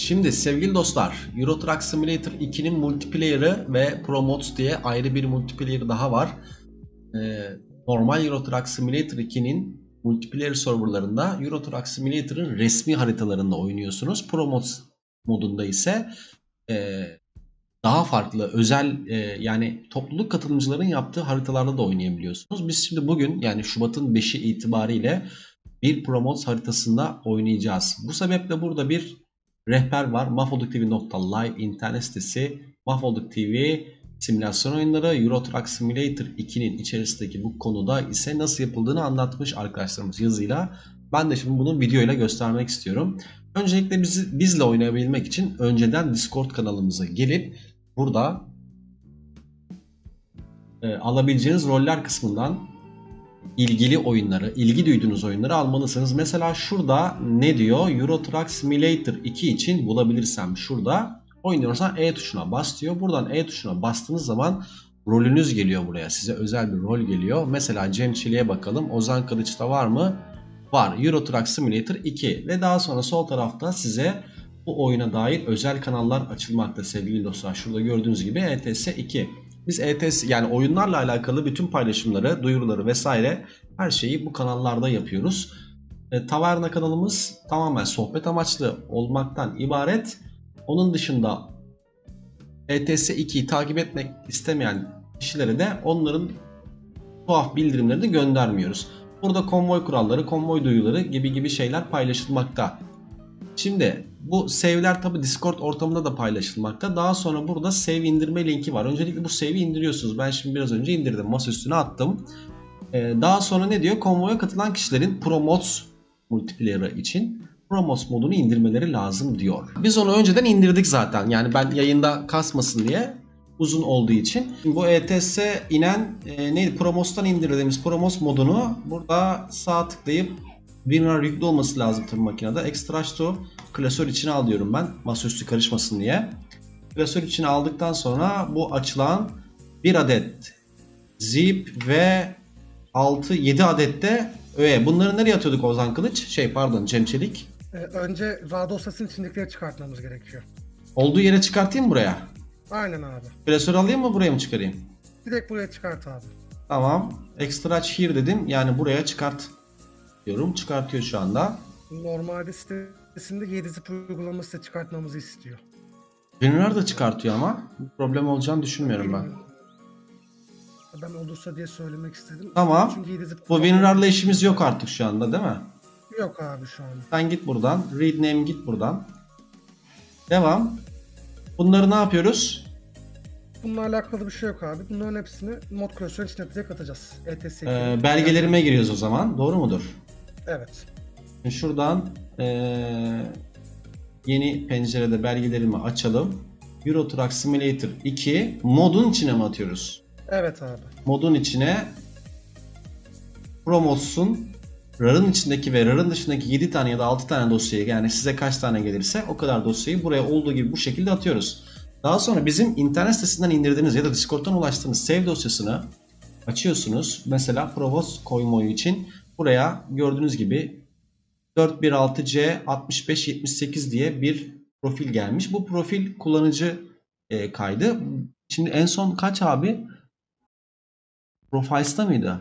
Şimdi sevgili dostlar, Euro Truck Simulator 2'nin multiplayer'ı ve Pro Mods diye ayrı bir multiplayer daha var. Ee, normal Euro Truck Simulator 2'nin multiplayer serverlarında Euro Truck Simulator'ın resmi haritalarında oynuyorsunuz. Pro Mods modunda ise e, daha farklı özel e, yani topluluk katılımcıların yaptığı haritalarda da oynayabiliyorsunuz. Biz şimdi bugün yani Şubat'ın 5'i itibariyle bir Pro Mods haritasında oynayacağız. Bu sebeple burada bir rehber var. mahvolduk.tv.live internet sitesi Mahvolduk simülasyon oyunları Euro Truck Simulator 2'nin içerisindeki bu konuda ise nasıl yapıldığını anlatmış arkadaşlarımız yazıyla. Ben de şimdi bunu videoyla göstermek istiyorum. Öncelikle bizi, bizle oynayabilmek için önceden Discord kanalımıza gelip burada e, alabileceğiniz roller kısmından ilgili oyunları, ilgi duyduğunuz oyunları almalısınız. Mesela şurada ne diyor? Euro Truck Simulator 2 için bulabilirsem şurada oynuyorsan E tuşuna bas diyor. Buradan E tuşuna bastığınız zaman rolünüz geliyor buraya. Size özel bir rol geliyor. Mesela Cem Çelik'e bakalım. Ozan Kılıç'ta var mı? Var. Euro Truck Simulator 2 ve daha sonra sol tarafta size bu oyuna dair özel kanallar açılmakta sevgili dostlar. Şurada gördüğünüz gibi ETS 2. Biz ETS yani oyunlarla alakalı bütün paylaşımları, duyuruları vesaire her şeyi bu kanallarda yapıyoruz. E, Taverna kanalımız tamamen sohbet amaçlı olmaktan ibaret. Onun dışında ETS 2'yi takip etmek istemeyen kişilere de onların tuhaf bildirimlerini göndermiyoruz. Burada konvoy kuralları, konvoy duyuları gibi gibi şeyler paylaşılmakta. Şimdi bu save'ler tabi Discord ortamında da paylaşılmakta. Daha sonra burada save indirme linki var. Öncelikle bu save'i indiriyorsunuz. Ben şimdi biraz önce indirdim. Masa üstüne attım. Ee, daha sonra ne diyor? Konvoya katılan kişilerin Pro Mods multiplayer'ı için Pro Mods modunu indirmeleri lazım diyor. Biz onu önceden indirdik zaten. Yani ben yayında kasmasın diye uzun olduğu için. Bu ETS inen e, neydi? Promos'tan indirdiğimiz Promos modunu burada sağ tıklayıp WinRAR yüklü olması lazım tabii makinede. Extract to klasör içine alıyorum ben. Masaüstü karışmasın diye. Klasör içine aldıktan sonra bu açılan bir adet zip ve 6 7 adet de öğe. Bunları nereye atıyorduk Ozan Kılıç? Şey pardon Cem Çelik. Ee, önce RAR dosyasının içindekileri çıkartmamız gerekiyor. Olduğu yere çıkartayım mı buraya? Aynen abi. Klasör alayım mı buraya mı çıkarayım? Direkt buraya çıkart abi. Tamam. Extract here dedim. Yani buraya çıkart diyorum. Çıkartıyor şu anda. Normalde sitesinde 7 zip uygulaması da çıkartmamızı istiyor. WinRAR da çıkartıyor ama problem olacağını düşünmüyorum ben. Ben olursa diye söylemek istedim. Tamam. Çünkü 7 zip Bu WinRAR'la işimiz yok artık şu anda değil mi? Yok abi şu an. Sen git buradan. Read name git buradan. Devam. Bunları ne yapıyoruz? Bununla alakalı bir şey yok abi. Bunların hepsini mod klasörün içine direkt atacağız. ETS 2. Ee, belgelerime giriyoruz o zaman. Doğru mudur? Evet. Şuradan ee, yeni pencerede belgelerimi açalım. Euro Truck Simulator 2 modun içine mi atıyoruz? Evet abi. modun içine Promods'un RAR'ın içindeki ve RAR'ın dışındaki 7 tane ya da 6 tane dosyayı yani size kaç tane gelirse o kadar dosyayı buraya olduğu gibi bu şekilde atıyoruz. Daha sonra bizim internet sitesinden indirdiğiniz ya da Discord'dan ulaştığınız save dosyasını açıyorsunuz. Mesela Provost koymoyu için buraya gördüğünüz gibi 416C 6578 diye bir profil gelmiş. Bu profil kullanıcı e, kaydı. Şimdi en son kaç abi? Profiles'ta mıydı?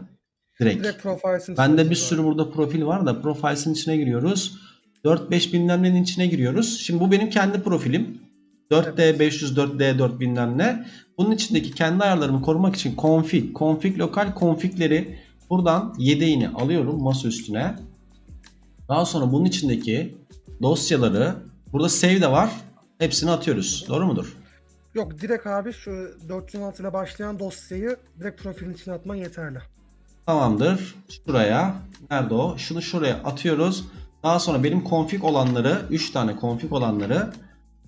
Direkt. Direkt profiles'in Bende bir sürü burada profil var da Profiles'in içine giriyoruz. 4-5 bilmem nenin içine giriyoruz. Şimdi bu benim kendi profilim. 4D 504D4 bilmem ne. Bunun içindeki kendi ayarlarımı korumak için config, config lokal configleri buradan yedeğini alıyorum masa üstüne. Daha sonra bunun içindeki dosyaları burada save de var. Hepsini atıyoruz. Doğru mudur? Yok direkt abi şu 416 ile başlayan dosyayı direkt profilin içine atman yeterli. Tamamdır. Şuraya. Nerede o? Şunu şuraya atıyoruz. Daha sonra benim config olanları 3 tane config olanları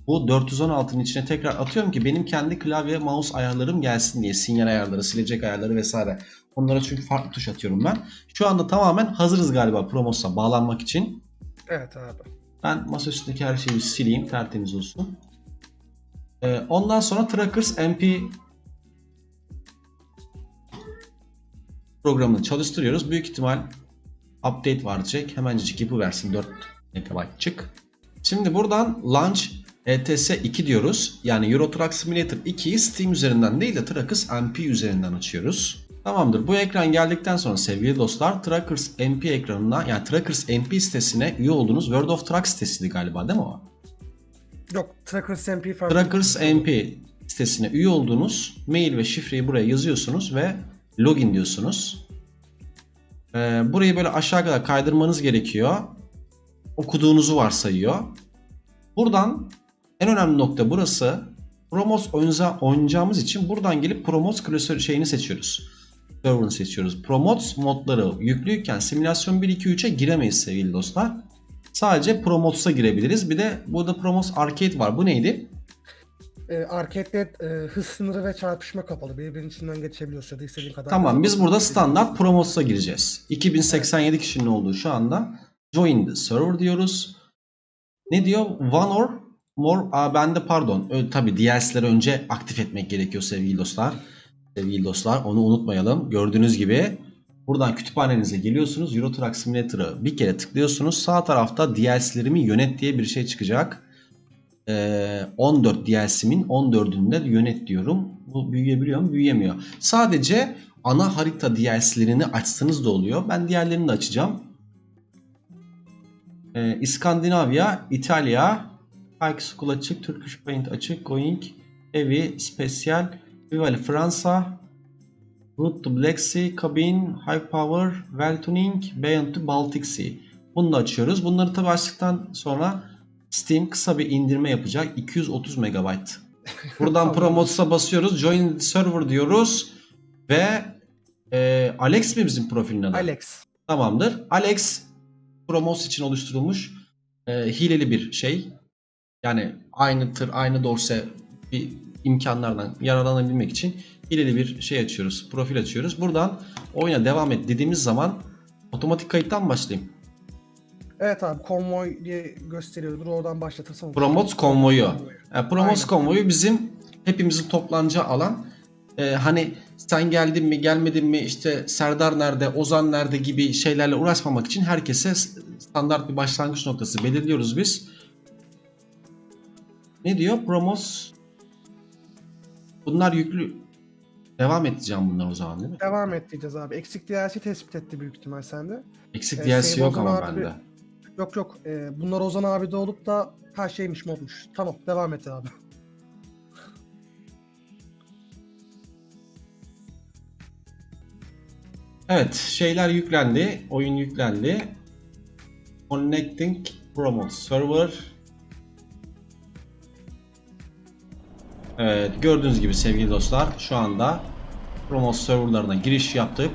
bu 416'nın içine tekrar atıyorum ki benim kendi klavye mouse ayarlarım gelsin diye. Sinyal ayarları, silecek ayarları vesaire. Onlara çünkü farklı tuş atıyorum ben. Şu anda tamamen hazırız galiba Promos'a bağlanmak için. Evet abi. Ben masaüstündeki her şeyi sileyim. Tertemiz olsun. Ee, ondan sonra Trackers MP programını çalıştırıyoruz. Büyük ihtimal update var diyecek. Hemencik yapıversin 4 MB çık. Şimdi buradan launch ETS 2 diyoruz. Yani Euro Truck Simulator 2'yi Steam üzerinden değil de Trackers MP üzerinden açıyoruz. Tamamdır. Bu ekran geldikten sonra sevgili dostlar Trackers MP ekranına yani Trackers MP sitesine üye olduğunuz World of Truck sitesiydi galiba değil mi o? Yok Trackers MP farklı. Trackers MP sitesine üye olduğunuz mail ve şifreyi buraya yazıyorsunuz ve login diyorsunuz. Ee, burayı böyle aşağı kadar kaydırmanız gerekiyor. Okuduğunuzu varsayıyor. Buradan en önemli nokta burası. Promos oyunca, oynayacağımız için buradan gelip Promos klasörü şeyini seçiyoruz. Server'ını seçiyoruz. Promotes modları yüklüyken simülasyon 1 2 3'e giremeyiz sevgili dostlar. Sadece Promotes'a girebiliriz. Bir de burada Promos Arcade var. Bu neydi? E, arcade'de e, hız sınırı ve çarpışma kapalı. Birbirinin içinden geçebiliyorsun ya da istediğin kadar. Tamam biz burada standart Promotes'a gireceğiz. 2087 kişinin olduğu şu anda. Join the server diyoruz. Ne diyor? One or more. Aa bende pardon. Ö, tabii DLC'leri önce aktif etmek gerekiyor sevgili dostlar. Sevgili dostlar onu unutmayalım. Gördüğünüz gibi buradan kütüphanenize geliyorsunuz. Euro Truck Simulator'ı bir kere tıklıyorsunuz. Sağ tarafta DLC'lerimi yönet diye bir şey çıkacak. Ee, 14 DLC'min 14'ünde yönet diyorum. Bu büyüyebiliyor mu? Büyüyemiyor. Sadece ana harita DLC'lerini açsanız da oluyor. Ben diğerlerini de açacağım. Ee, İskandinavya, İtalya, High School açık, Turkish Paint açık, Going, Heavy, Special, Vivali Fransa, Route to Black Sea, Cabin, High Power, Well Tuning, Beyond to Baltic Sea. Bunu da açıyoruz. Bunları tabi açtıktan sonra Steam kısa bir indirme yapacak. 230 MB. Buradan Tamam. Promotes'a basıyoruz. Join Server diyoruz. Ve e, Alex mi bizim profilin adı? Alex. Tamamdır. Alex Promos için oluşturulmuş e, hileli bir şey. Yani aynı tır, aynı dorse bir imkanlardan yararlanabilmek için hileli bir şey açıyoruz. Profil açıyoruz. Buradan oyuna devam et dediğimiz zaman otomatik kayıttan başlayayım. Evet abi konvoy diye gösteriyordur. Oradan başlatırsan olur. Promote konvoyu. Yani Promos Aynen. konvoyu bizim hepimizin toplanacağı alan. Ee, hani sen geldin mi gelmedin mi işte Serdar nerede Ozan nerede gibi şeylerle uğraşmamak için herkese standart bir başlangıç noktası belirliyoruz biz. Ne diyor? Promos Bunlar yüklü. Devam edeceğim bunlar o zaman değil mi? Devam et diyeceğiz abi. Eksik DLC tespit etti büyük ihtimal sende. Eksik Ee, DLC Seymour yok ama abi- bende. Yok yok. E, bunlar Ozan abi de olup da her şeymiş modmuş. Tamam devam et abi. Evet, şeyler yüklendi. Oyun yüklendi. Connecting Promote Server. Evet, gördüğünüz gibi sevgili dostlar şu anda Promote serverlarına giriş yaptık.